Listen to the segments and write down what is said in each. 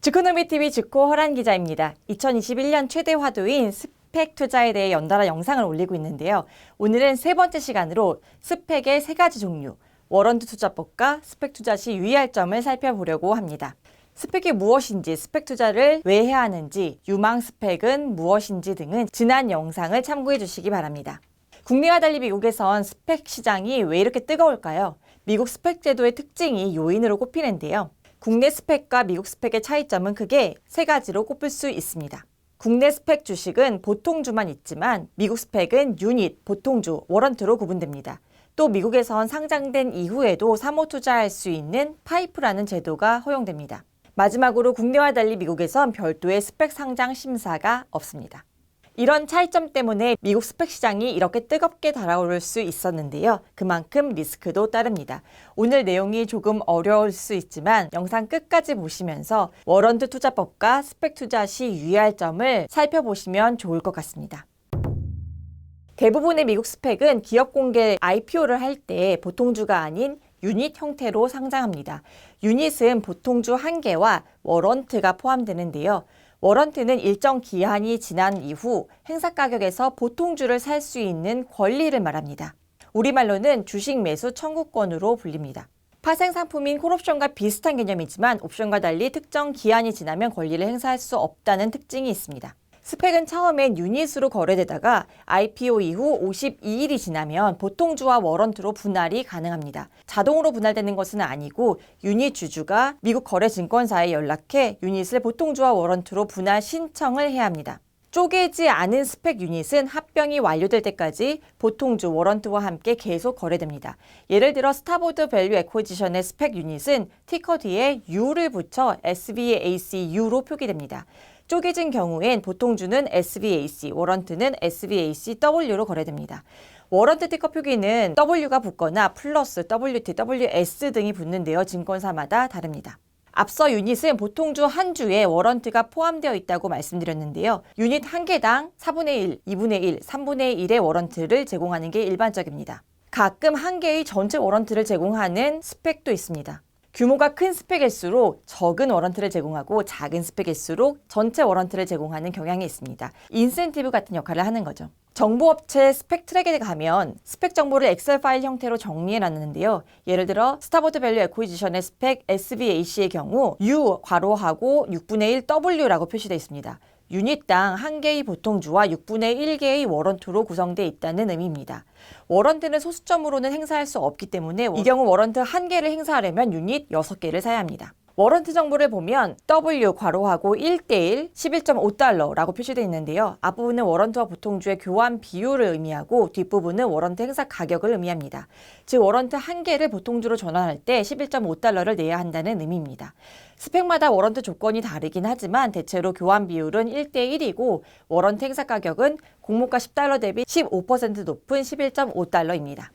주코노미 TV 주코 허란 기자입니다. 2021년 최대 화두인 스펙 투자에 대해 연달아 영상을 올리고 있는데요. 오늘은 세 번째 시간으로 스펙의 세 가지 종류, 워런트 투자법과 스펙 투자 시 유의할 점을 살펴보려고 합니다. 스펙이 무엇인지, 스펙 투자를 왜 해야 하는지, 유망 스펙은 무엇인지 등은 지난 영상을 참고해 주시기 바랍니다. 국내와 달리 미국에선 스펙 시장이 왜 이렇게 뜨거울까요? 미국 스펙 제도의 특징이 요인으로 꼽히는데요. 국내 스펙과 미국 스펙의 차이점은 크게 세 가지로 꼽을 수 있습니다. 국내 스펙 주식은 보통주만 있지만 미국 스펙은 유닛, 보통주, 워런트로 구분됩니다. 또 미국에선 상장된 이후에도 사모 투자할 수 있는 파이프라는 제도가 허용됩니다. 마지막으로 국내와 달리 미국에선 별도의 스펙 상장 심사가 없습니다. 이런 차이점 때문에 미국 스펙 시장이 이렇게 뜨겁게 달아오를 수 있었는데요. 그만큼 리스크도 따릅니다. 오늘 내용이 조금 어려울 수 있지만 영상 끝까지 보시면서 워런트 투자법과 스펙 투자 시 유의할 점을 살펴보시면 좋을 것 같습니다. 대부분의 미국 스펙은 기업 공개 IPO를 할 때 보통주가 아닌 유닛 형태로 상장합니다. 유닛은 보통주 한 개와 워런트가 포함되는데요. 워런트는 일정 기한이 지난 이후 행사 가격에서 보통주를 살 수 있는 권리를 말합니다. 우리말로는 주식 매수 청구권으로 불립니다. 파생 상품인 콜옵션과 비슷한 개념이지만 옵션과 달리 특정 기한이 지나면 권리를 행사할 수 없다는 특징이 있습니다. 스펙은 처음엔 유닛으로 거래되다가 IPO 이후 52일이 지나면 보통주와 워런트로 분할이 가능합니다. 자동으로 분할되는 것은 아니고 유닛 주주가 미국 거래 증권사에 연락해 유닛을 보통주와 워런트로 분할 신청을 해야 합니다. 쪼개지 않은 스펙 유닛은 합병이 완료될 때까지 보통주 워런트와 함께 계속 거래됩니다. 예를 들어 스타보드 밸류 에코지션의 스펙 유닛은 티커 뒤에 U를 붙여 SVACU로 표기됩니다. 쪼개진 경우엔 보통주는 SVAC, 워런트는 SVACW로 거래됩니다. 워런트 티커 표기는 W가 붙거나 플러스 WT, WS 등이 붙는데요. 증권사마다 다릅니다. 앞서 유닛은 보통주 한 주에 워런트가 포함되어 있다고 말씀드렸는데요. 유닛 한 개당 4분의 1, 2분의 1, 3분의 1의 워런트를 제공하는 게 일반적입니다. 가끔 한 개의 전체 워런트를 제공하는 스펙도 있습니다. 규모가 큰 스펙일수록 적은 워런트를 제공하고 작은 스펙일수록 전체 워런트를 제공하는 경향이 있습니다. 인센티브 같은 역할을 하는 거죠. 정보업체 스펙 트랙에 가면 스펙 정보를 엑셀 파일 형태로 정리해 놨는데요. 예를 들어 스타보드 밸류 에코이지션의 스펙 SVAC의 경우 U 괄호하고 6분의 1 W라고 표시되어 있습니다. 유닛당 한 개의 보통주와 6분의 1개의 워런트로 구성되어 있다는 의미입니다. 워런트는 소수점으로는 행사할 수 없기 때문에 이 경우 워런트 한 개를 행사하려면 유닛 6개를 사야 합니다. 워런트 정보를 보면 W 괄호하고 1대1 11.5달러라고 표시되어 있는데요. 앞부분은 워런트와 보통주의 교환 비율을 의미하고 뒷부분은 워런트 행사 가격을 의미합니다. 즉 워런트 한 개를 보통주로 전환할 때 11.5달러를 내야 한다는 의미입니다. 스펙마다 워런트 조건이 다르긴 하지만 대체로 교환 비율은 1대1이고 워런트 행사 가격은 공모가 10달러 대비 15% 높은 11.5달러입니다.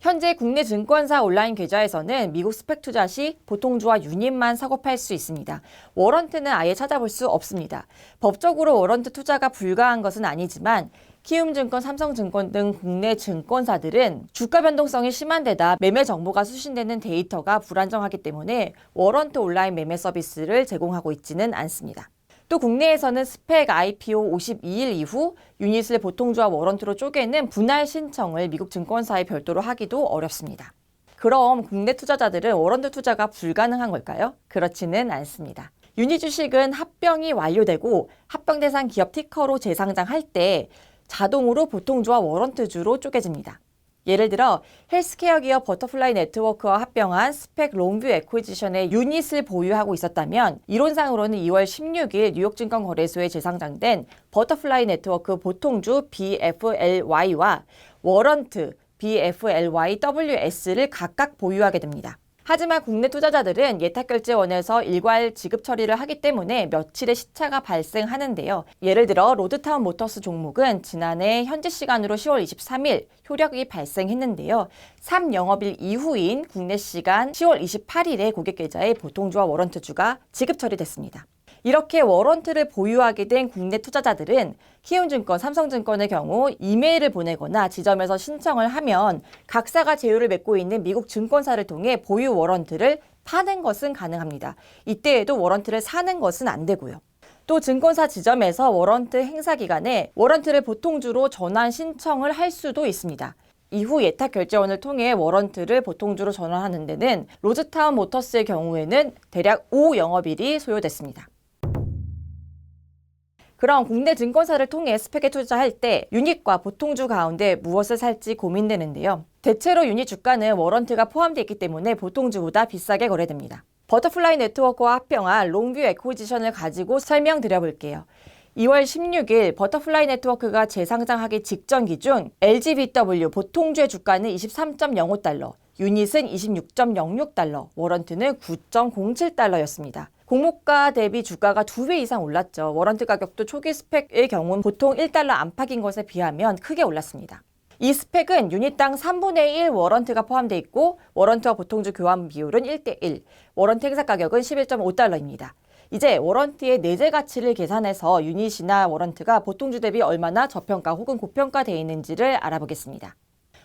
현재 국내 증권사 온라인 계좌에서는 미국 스펙 투자 시 보통주와 유닛만 사고 팔 수 있습니다. 워런트는 아예 찾아볼 수 없습니다. 법적으로 워런트 투자가 불가한 것은 아니지만 키움증권, 삼성증권 등 국내 증권사들은 주가 변동성이 심한 데다 매매 정보가 수신되는 데이터가 불안정하기 때문에 워런트 온라인 매매 서비스를 제공하고 있지는 않습니다. 또 국내에서는 스펙 IPO 52일 이후 유닛을 보통주와 워런트로 쪼개는 분할 신청을 미국 증권사에 별도로 하기도 어렵습니다. 그럼 국내 투자자들은 워런트 투자가 불가능한 걸까요? 그렇지는 않습니다. 유닛 주식은 합병이 완료되고 합병 대상 기업 티커로 재상장할 때 자동으로 보통주와 워런트주로 쪼개집니다. 예를 들어 헬스케어 기업 버터플라이 네트워크와 합병한 스펙 롱뷰 에코지션의 유닛을 보유하고 있었다면 이론상으로는 2월 16일 뉴욕증권 거래소에 재상장된 버터플라이 네트워크 보통주 BFLY와 워런트 BFLYWS를 각각 보유하게 됩니다. 하지만 국내 투자자들은 예탁결제원에서 일괄 지급 처리를 하기 때문에 며칠의 시차가 발생하는데요. 예를 들어 로드타운 모터스 종목은 지난해 현지 시간으로 10월 23일 효력이 발생했는데요. 3영업일 이후인 국내 시간 10월 28일에 고객 계좌에 보통주와 워런트주가 지급 처리됐습니다. 이렇게 워런트를 보유하게 된 국내 투자자들은 키움증권, 삼성증권의 경우 이메일을 보내거나 지점에서 신청을 하면 각사가 제휴를 맺고 있는 미국 증권사를 통해 보유 워런트를 파는 것은 가능합니다. 이때에도 워런트를 사는 것은 안 되고요. 또 증권사 지점에서 워런트 행사 기간에 워런트를 보통주로 전환 신청을 할 수도 있습니다. 이후 예탁 결제원을 통해 워런트를 보통주로 전환하는 데는 로즈타운 모터스의 경우에는 대략 5 영업일이 소요됐습니다. 그럼 국내 증권사를 통해 스펙에 투자할 때 유닛과 보통주 가운데 무엇을 살지 고민되는데요. 대체로 유닛 주가는 워런트가 포함되어 있기 때문에 보통주보다 비싸게 거래됩니다. 버터플라이 네트워크와 합병한 롱뷰 에코지션을 가지고 설명드려 볼게요. 2월 16일 버터플라이 네트워크가 재상장하기 직전 기준 LGBW 보통주의 주가는 23.05달러, 유닛은 26.06달러, 워런트는 9.07달러였습니다. 공모가 대비 주가가 두 배 이상 올랐죠. 워런트 가격도 초기 스펙의 경우는 보통 1달러 안팎인 것에 비하면 크게 올랐습니다. 이 스펙은 유닛당 3분의 1 워런트가 포함되어 있고 워런트와 보통주 교환 비율은 1대1, 워런트 행사 가격은 11.5달러입니다. 이제 워런트의 내재 가치를 계산해서 유닛이나 워런트가 보통주 대비 얼마나 저평가 혹은 고평가되어 있는지를 알아보겠습니다.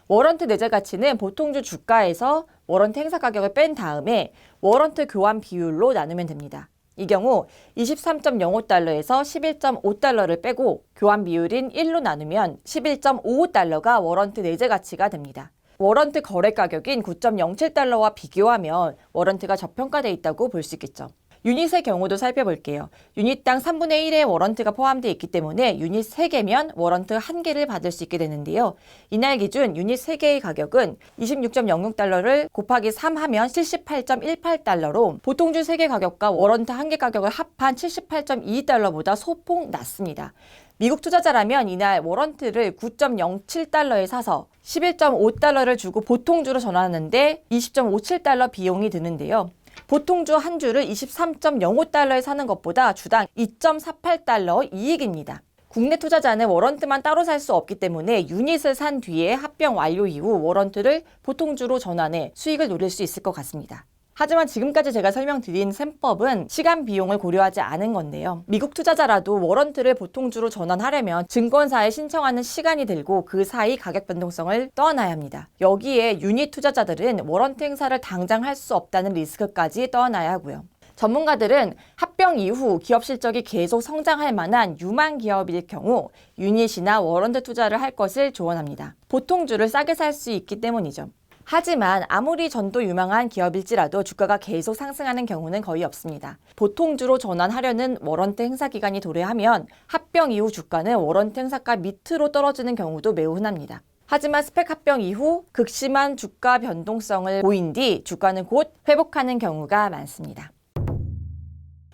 워런트 내재 가치는 보통주 주가에서 워런트 행사 가격을 뺀 다음에 워런트 교환 비율로 나누면 됩니다. 이 경우 23.05달러에서 11.5달러를 빼고 교환 비율인 1로 나누면 11.55달러가 워런트 내재 가치가 됩니다. 워런트 거래 가격인 9.07달러와 비교하면 워런트가 저평가되어 있다고 볼 수 있겠죠. 유닛의 경우도 살펴볼게요. 유닛당 3분의 1의 워런트가 포함되어 있기 때문에 유닛 3개면 워런트 1개를 받을 수 있게 되는데요. 이날 기준 유닛 3개의 가격은 26.06달러를 곱하기 3 하면 78.18달러로 보통주 3개 가격과 워런트 1개 가격을 합한 78.22달러보다 소폭 낮습니다. 미국 투자자라면 이날 워런트를 9.07달러에 사서 11.5달러를 주고 보통주로 전환하는데 20.57달러 비용이 드는데요. 보통 주 한 주를 23.05달러에 사는 것보다 주당 2.48달러 이익입니다. 국내 투자자는 워런트만 따로 살 수 없기 때문에 유닛을 산 뒤에 합병 완료 이후 워런트를 보통주로 전환해 수익을 노릴 수 있을 것 같습니다. 하지만 지금까지 제가 설명드린 셈법은 시간 비용을 고려하지 않은 건데요. 미국 투자자라도 워런트를 보통주로 전환하려면 증권사에 신청하는 시간이 들고 그 사이 가격 변동성을 떠안아야 합니다. 여기에 유닛 투자자들은 워런트 행사를 당장 할 수 없다는 리스크까지 떠안아야 하고요. 전문가들은 합병 이후 기업 실적이 계속 성장할 만한 유망 기업일 경우 유닛이나 워런트 투자를 할 것을 조언합니다. 보통주를 싸게 살 수 있기 때문이죠. 하지만 아무리 전도 유망한 기업일지라도 주가가 계속 상승하는 경우는 거의 없습니다. 보통주로 전환하려는 워런트 행사 기간이 도래하면 합병 이후 주가는 워런트 행사가 밑으로 떨어지는 경우도 매우 흔합니다. 하지만 스펙 합병 이후 극심한 주가 변동성을 보인 뒤 주가는 곧 회복하는 경우가 많습니다.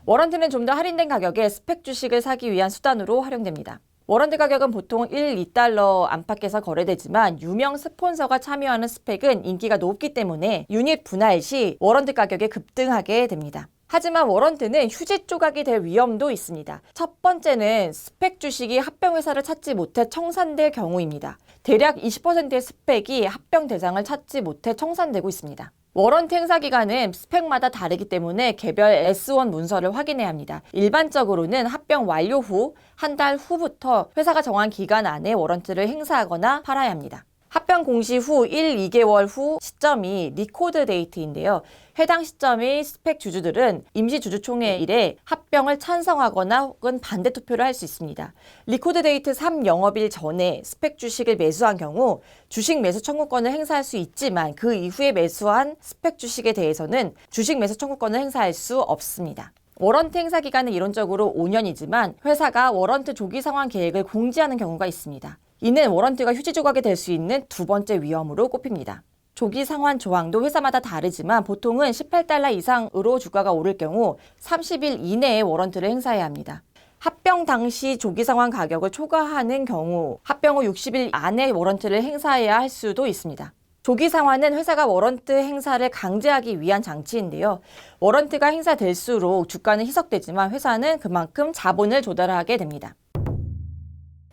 워런트는 좀 더 할인된 가격에 스펙 주식을 사기 위한 수단으로 활용됩니다. 워런트 가격은 보통 1, 2달러 안팎에서 거래되지만 유명 스폰서가 참여하는 스펙은 인기가 높기 때문에 유닛 분할 시 워런트 가격이 급등하게 됩니다. 하지만 워런트는 휴지 조각이 될 위험도 있습니다. 첫 번째는 스펙 주식이 합병회사를 찾지 못해 청산될 경우입니다. 대략 20%의 스펙이 합병 대상을 찾지 못해 청산되고 있습니다. 워런트 행사 기간은 스펙마다 다르기 때문에 개별 S1 문서를 확인해야 합니다. 일반적으로는 합병 완료 후 한 달 후부터 회사가 정한 기간 안에 워런트를 행사하거나 팔아야 합니다. 합병 공시 후 1, 2개월 후 시점이 리코드 데이트인데요. 해당 시점의 스펙 주주들은 임시 주주총회 일에 합병을 찬성하거나 혹은 반대 투표를 할 수 있습니다. 리코드 데이트 3 영업일 전에 스펙 주식을 매수한 경우 주식 매수 청구권을 행사할 수 있지만 그 이후에 매수한 스펙 주식에 대해서는 주식 매수 청구권을 행사할 수 없습니다. 워런트 행사 기간은 이론적으로 5년이지만 회사가 워런트 조기 상환 계획을 공지하는 경우가 있습니다. 이는 워런트가 휴지 조각이 될 수 있는 두 번째 위험으로 꼽힙니다. 조기 상환 조항도 회사마다 다르지만 보통은 18달러 이상으로 주가가 오를 경우 30일 이내에 워런트를 행사해야 합니다. 합병 당시 조기 상환 가격을 초과하는 경우 합병 후 60일 안에 워런트를 행사해야 할 수도 있습니다. 조기 상환은 회사가 워런트 행사를 강제하기 위한 장치인데요. 워런트가 행사될수록 주가는 희석되지만 회사는 그만큼 자본을 조달하게 됩니다.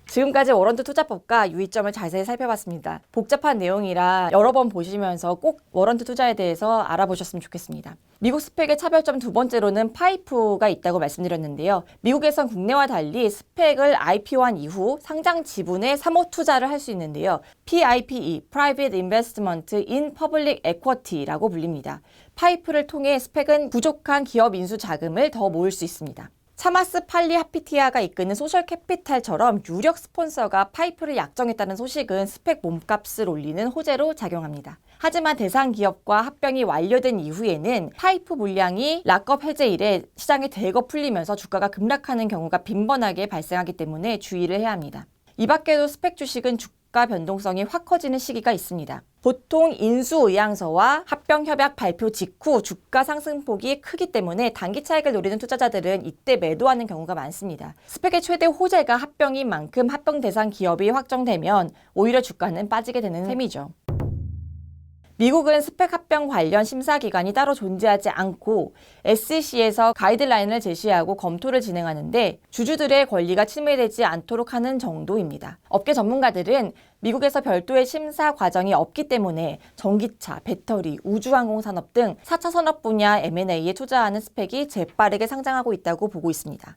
지금까지 워런트 투자법과 유의점을 자세히 살펴봤습니다. 복잡한 내용이라 여러 번 보시면서 꼭 워런트 투자에 대해서 알아보셨으면 좋겠습니다. 미국 스펙의 차별점 두 번째로는 파이프가 있다고 말씀드렸는데요. 미국에선 국내와 달리 스펙을 IPO한 이후 상장 지분에 3호 투자를 할 수 있는데요. PIPE, Private Investment in Public Equity라고 불립니다. 파이프를 통해 스펙은 부족한 기업 인수 자금을 더 모을 수 있습니다. 차마스 팔리 하피티아가 이끄는 소셜 캐피탈처럼 유력 스폰서가 파이프를 약정했다는 소식은 스펙 몸값을 올리는 호재로 작용합니다. 하지만 대상 기업과 합병이 완료된 이후에는 파이프 물량이 락업 해제 이래 시장에 대거 풀리면서 주가가 급락하는 경우가 빈번하게 발생하기 때문에 주의를 해야 합니다. 이 밖에도 스펙 주식은 주가 변동성이 확 커지는 시기가 있습니다. 보통 인수 의향서와 합병 협약 발표 직후 주가 상승폭이 크기 때문에 단기 차익을 노리는 투자자들은 이때 매도하는 경우가 많습니다. 스펙의 최대 호재가 합병인 만큼 합병 대상 기업이 확정되면 오히려 주가는 빠지게 되는 셈이죠. 미국은 스펙 합병 관련 심사 기관이 따로 존재하지 않고 SEC에서 가이드라인을 제시하고 검토를 진행하는데 주주들의 권리가 침해되지 않도록 하는 정도입니다. 업계 전문가들은 미국에서 별도의 심사 과정이 없기 때문에 전기차, 배터리, 우주항공 산업 등 4차 산업 분야 M&A에 투자하는 스펙이 재빠르게 상장하고 있다고 보고 있습니다.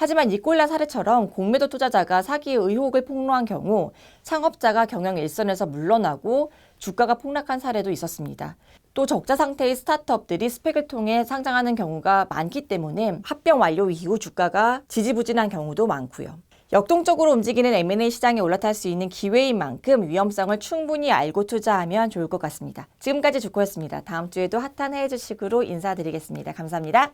하지만 이꼴라 사례처럼 공매도 투자자가 사기 의혹을 폭로한 경우 창업자가 경영 일선에서 물러나고 주가가 폭락한 사례도 있었습니다. 또 적자 상태의 스타트업들이 스펙을 통해 상장하는 경우가 많기 때문에 합병 완료 이후 주가가 지지부진한 경우도 많고요. 역동적으로 움직이는 M&A 시장에 올라탈 수 있는 기회인 만큼 위험성을 충분히 알고 투자하면 좋을 것 같습니다. 지금까지 주코였습니다. 다음 주에도 핫한 해외 주식으로 인사드리겠습니다. 감사합니다.